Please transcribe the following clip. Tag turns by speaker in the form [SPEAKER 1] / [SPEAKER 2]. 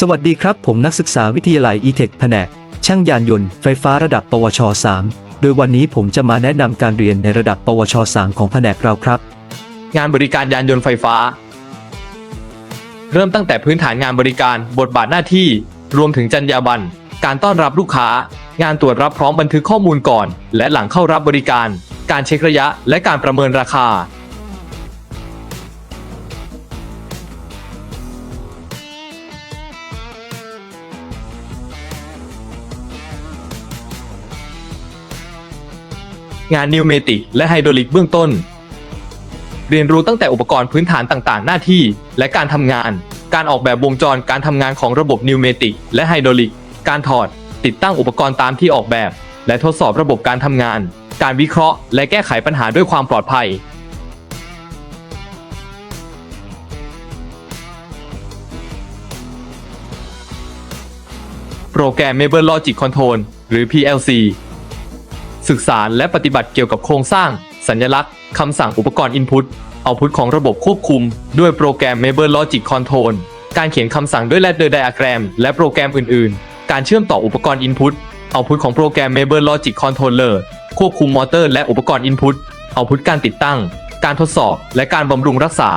[SPEAKER 1] สวัสดีครับ ผมนักศึกษาวิทยาลัย e-tech แผนก ช่างยานยนต์ไฟฟ้าระดับ ปวช 3 โดยวันนี้ผมจะมาแนะนำการเรียนในระดับ ปวช 3 ของแผนกเราครับ
[SPEAKER 2] งานบริการยานยนต์ไฟฟ้า เริ่มตั้งแต่พื้นฐานงานบริการบทบาทหน้าที่ รวมถึงจรรยาบรรณการต้อนรับลูกค้า งานตรวจรับพร้อมบันทึกข้อมูลก่อน และหลังเข้ารับบริการ การเช็คระยะ และการประเมินราคา งานนิวเมติกและไฮดรอลิกเบื้องต้น เรียนรู้ตั้งแต่อุปกรณ์พื้นฐานต่างๆ หน้าที่ และการทำงาน การออกแบบวงจรการทำงานของระบบนิวเมติกและไฮดรอลิก การถอด ติดตั้งอุปกรณ์ตามที่ออกแบบ และทดสอบระบบการทำงาน การวิเคราะห์ และแก้ไขปัญหาด้วยความปลอดภัยโปรแกรม Mabel Logic Control หรือ PLC ศึกษาและปฏิบัติเกี่ยวกับโครงสร้าง สัญลักษณ์คำสั่งอุปกรณ์ Input เอาพุทของระบบควบคุม ด้วยโปรแกรม Mabel Logic Control การเขียนคำสั่งด้วย Ladder Diagram และโปรแกรมอื่น ๆ การเชื่อมต่ออุปกรณ์ Input เอาพุทของโปรแกรม Mabel Logic Controller ควบคุมมอเตอร์และอุปกรณ์ Input เอาพุทการติดตั้ง การทดสอบ และการบำรุงรักษา